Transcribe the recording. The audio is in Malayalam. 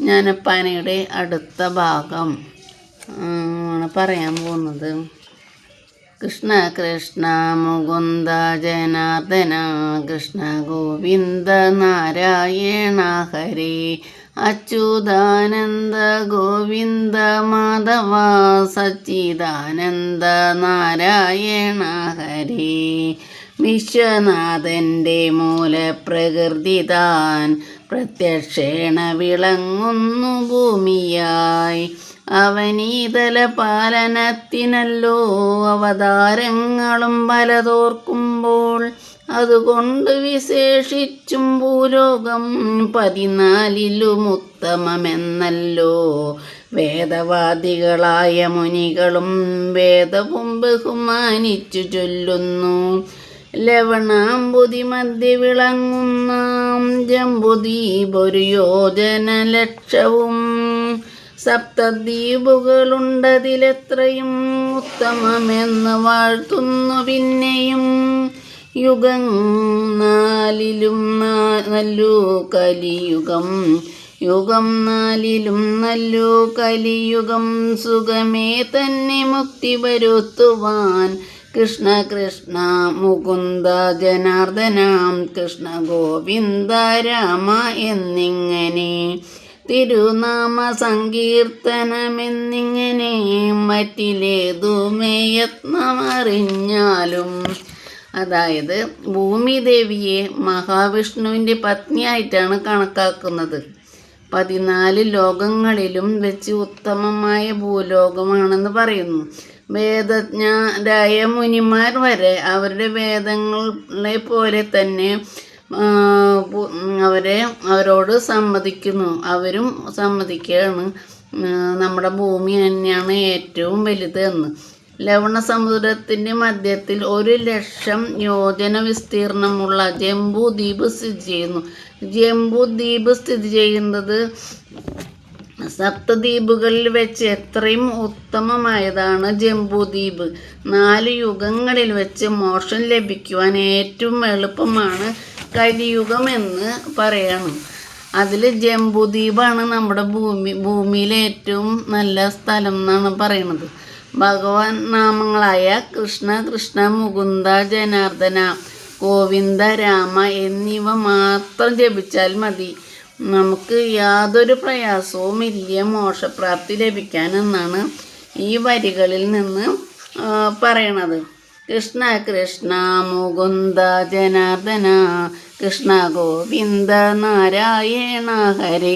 ജ്ഞാനപ്പാനയുടെ അടുത്ത ഭാഗം. ആണ് പറയാൻ പോകുന്നത്. കൃഷ്ണ കൃഷ്ണ മുകുന്ദ ജനാർദ്ദന കൃഷ്ണ ഗോവിന്ദ നാരായണ ഹരി അച്യുതാനന്ദ ഗോവിന്ദ മാധവ സച്ചിദാനന്ദ നാരായണ ഹരേ വിശ്വനാഥന്റെ മൂലപ്രകൃതി താൻ പ്രത്യക്ഷേണ വിളങ്ങുന്നു ഭൂമിയായി. അവനീതല പാലനത്തിനല്ലോ അവതാരങ്ങളും പലതോർക്കുമ്പോൾ അതുകൊണ്ട് വിശേഷിച്ചും ഭൂലോകം പതിനാലിലും ഉത്തമമെന്നല്ലോ. വേദവാദികളായ മുനികളും വേദവും ബഹുമാനിച്ചു ചൊല്ലുന്നു. ലവണാംബുതി മധ്യ വിളങ്ങുന്ന ജമ്പുദ്വീപൊരു യോജന ലക്ഷവും സപ്തദ്വീപുകളുണ്ടതിലെത്രയും ഉത്തമമെന്ന് വാഴ്ത്തുന്നു പിന്നെയും. യുഗം നാലിലും നല്ലു കലിയുഗം. യുഗം നാലിലും നല്ലു കലിയുഗം സുഖമേ തന്നെ മുക്തി വരുത്തുവാൻ കൃഷ്ണ കൃഷ്ണ മുകുന്ദ ജനാർദ്ദനാം കൃഷ്ണ ഗോവിന്ദ രാമ എന്നിങ്ങനെ. തിരുനാമ സങ്കീർത്തനമെന്നിങ്ങനെ മറ്റിലേതുമേ യത്നമറിഞ്ഞാലും അതായത് ഭൂമിദേവിയെ മഹാവിഷ്ണുവിന്റെ പത്നിയായിട്ടാണ് കണക്കാക്കുന്നത്. പതിനാല് ലോകങ്ങളിലും വെച്ച് ഉത്തമമായ ഭൂലോകമാണെന്ന് പറയുന്നു. വേദജ്ഞരായ മുനിമാർ വരെ അവരുടെ വേദങ്ങളെ പോലെ തന്നെ അവരെ അവരോട് സമ്മതിക്കുന്നു. അവരും സമ്മതിക്കുകയാണ്. നമ്മുടെ ഭൂമി തന്നെയാണ് ഏറ്റവും വലുത് എന്ന്. ലവണ സമുദ്രത്തിന്റെ മധ്യത്തിൽ ഒരു ലക്ഷം യോജന വിസ്തീർണമുള്ള ജംബു ദ്വീപ് സ്ഥിതി ചെയ്യുന്നു. ജംബു ദ്വീപ് സ്ഥിതി ചെയ്യുന്നത് സപ്തദ്വീപുകളിൽ വെച്ച് എത്രയും ഉത്തമമായതാണ് ജംബുദ്വീപ്. നാല് യുഗങ്ങളിൽ വെച്ച് മോക്ഷം ലഭിക്കുവാൻ ഏറ്റവും എളുപ്പമാണ് കലിയുഗം എന്ന് പറയണം. അതിൽ ജംബുദ്വീപാണ് നമ്മുടെ ഭൂമി ഭൂമിയിലെ ഏറ്റവും നല്ല സ്ഥലം എന്നാണ് പറയുന്നത് ഭഗവാൻ നാമങ്ങളായ കൃഷ്ണ കൃഷ്ണ മുകുന്ദ ജനാർദ്ദന ഗോവിന്ദ രാമ എന്നിവ മാത്രം ജപിച്ചാൽ മതി. നമുക്ക് യാതൊരു പ്രയാസവും ഇല്ല. മോക്ഷപ്രാപ്തി ലഭിക്കാനെന്നാണ് ഈ വരികളിൽ നിന്ന് പറയണത്. കൃഷ്ണ കൃഷ്ണ മുകുന്ദ ജനാർദ്ദന കൃഷ്ണ ഗോവിന്ദ നാരായണ ഹരേ